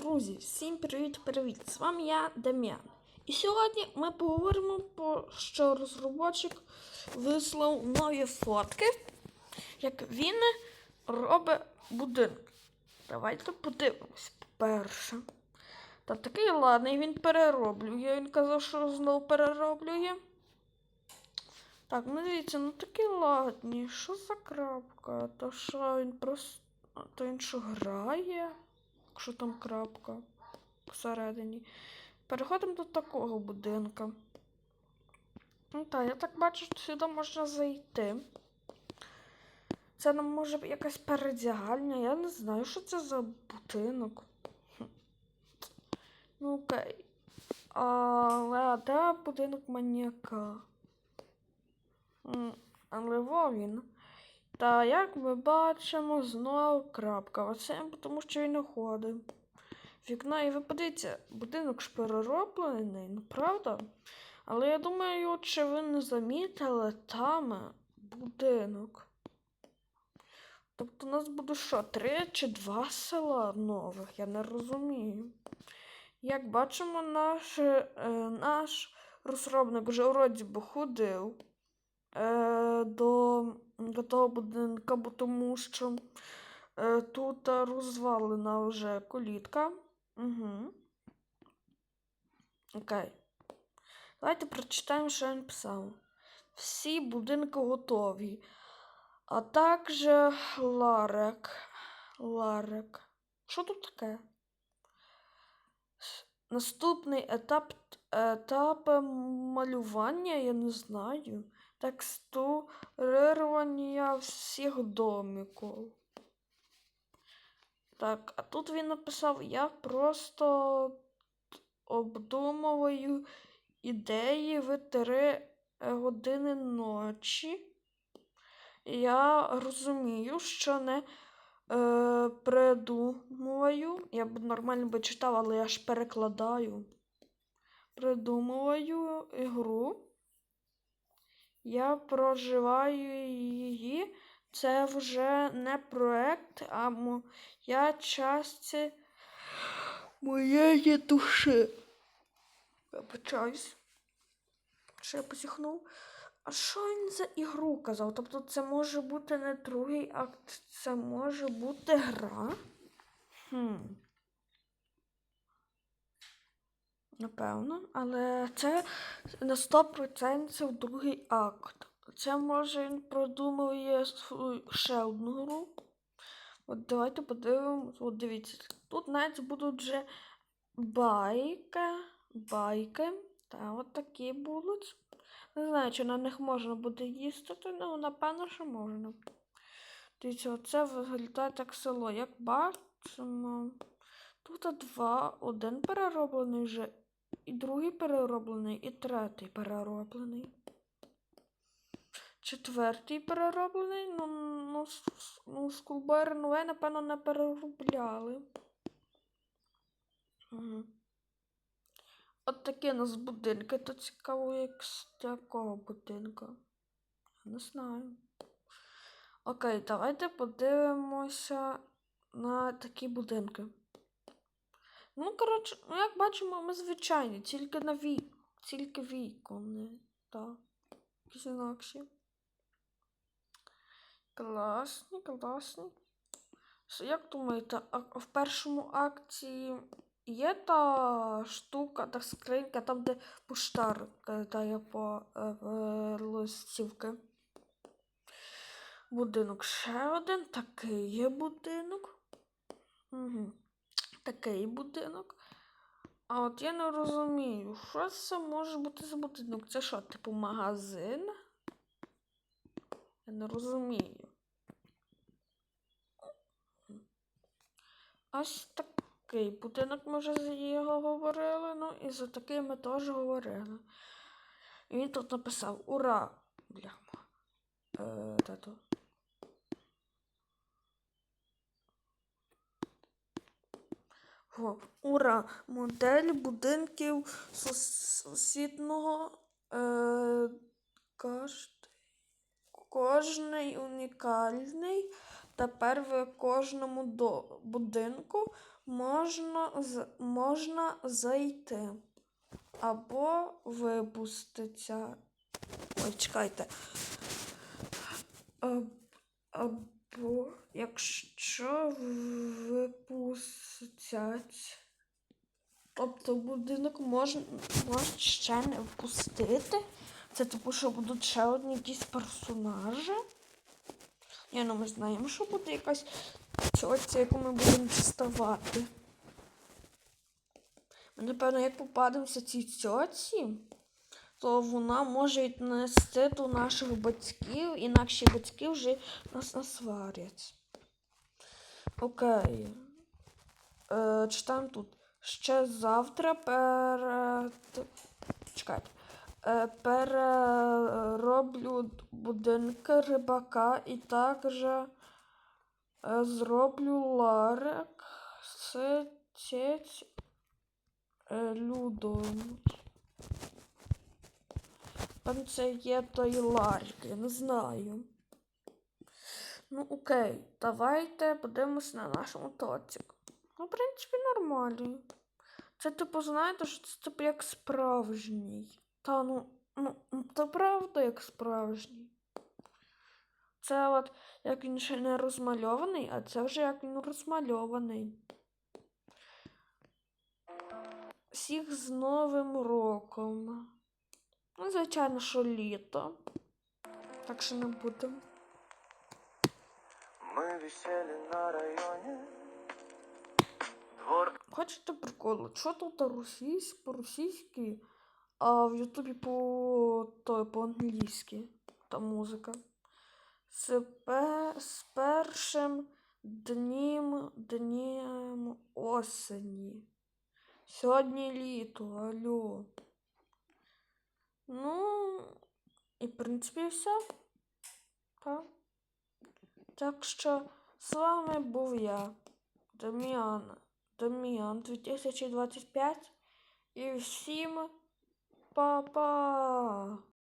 Друзі, всім привіт-привіт! З вами я Дем'ян. І сьогодні ми поговоримо про що розробочик вислав нові фотки, як він робить будинок. Давайте подивимось по-перше. Та такий ладний він перероблює. Він казав, що знову перероблює. Так, ну дивіться, ну такий ладний. Що за крапка? То що він просто. То він що грає? Якщо там крапка посередині. Переходимо до такого будинка. Ну так, я так бачу, що сюди можна зайти. Це нам може якась передягальня. Я не знаю, що це за будинок. Ну окей. Але де будинок маніяка? Але во він. Та як ми бачимо, знову крапка. Оце тому що він не ходить. Вікно, і ви подивіться, будинок ж перероблений, ну правда? Але я думаю, чи ви не замітили там будинок. Тобто у нас буде що, три чи два села нових? Я не розумію. Як бачимо, наш, е, наш розробник вже вроді би ходив е, до, того будинка, бо тому що е, тут розвалена вже колітка. Угу. Окей. Давайте прочитаємо, що він писав. Всі будинки готові. А також Ларек. Ларек. Що тут таке? Наступний етап, етап малювання, я не знаю. Текстурування всіх домиків. Так, а тут він написав: я просто обдумую ідеї в 3 години ночі. Я розумію, що не е, придумую. Я б нормально би читав, але я ж перекладаю. Придумую ігру. Я проживаю її. Це вже не проект, а моя часть моєї душі. Вибачаюсь. Що я посіхнув. А що він за ігру казав? Тобто це може бути не другий акт, це може бути гра? Хм. Напевно, але це на 100% другий акт. Це може він продумує ще одну гру. От давайте подивимось. От дивіться. Тут навіть будуть вже байки. Байки. Та от такі будуть. Не знаю, чи на них можна буде їздити, ну напевно, що можна. Дивіться, оце виглядає так село. Як бачимо, тут два, один перероблений вже, і другий перероблений, і третій перероблений. Четвертий перероблений, ну, ну, ну скулбери нове, напевно, не переробляли. Угу. От такі у нас будинки, то цікаво, як з такого будинка. Я не знаю. Окей, давайте подивимося на такі будинки. Ну, коротше, ну як бачимо, ми звичайні, тільки на вік, тільки вікони. Так. Якісь інакші. Класні, класні. Як думаєте, в першому акті є та штука, та скринька, там, де поштар дає по е, е, листівки? Будинок ще один, такий є будинок. Угу. Такий будинок. А от я не розумію, що це може бути за будинок? Це що, типу магазин? Я не розумію. Ось такий будинок ми вже за його говорили, ну і за такий ми теж говорили. І він тут написав Ура! Бляха. Е, тато. О, ура! Модель будинків сусідного е, кож- кожний унікальний. Тепер в кожному до будинку можна, з- можна зайти або випуститься. Ой, чекайте. Або якщо випустять. Тобто будинок можна, можуть ще не впустити. Це типу, що будуть ще одні якісь персонажі. Ні, ну ми знаємо, що буде якась цьоця, яку ми будемо діставати. Ми, напевно, як попадемося цій цьоці, то вона може віднести до наших батьків, інакше батьки вже нас насварять. Окей. Е, читаємо тут. Ще завтра перед. Чекайте. Е, перероблю будинки рибака і також зроблю ларик з цець е, людом. Там це є той ларик, я не знаю. Ну окей, давайте подивимось на нашому тоціку. Ну, в принципі, нормально. Це, типу, знаєте, що це типу як справжній. Та ну, ну, ну, то правда як справжній. Це от як він ще не розмальований, а це вже як він розмальований. Всіх з Новим роком. Ну, звичайно, що літо. Так що не будемо. Мы висели на районе. Двор Хочете приколу? Що тут російсь, по-російськи, а в Ютубі по, то, по-англійськи та музика. З, пе, з першим днем, днем осені. Сьогодні літо, алло. Ну, і в принципі все. Так. Так що з вами був я, Дем'ян. Дем'ян 2025. І всім па-па!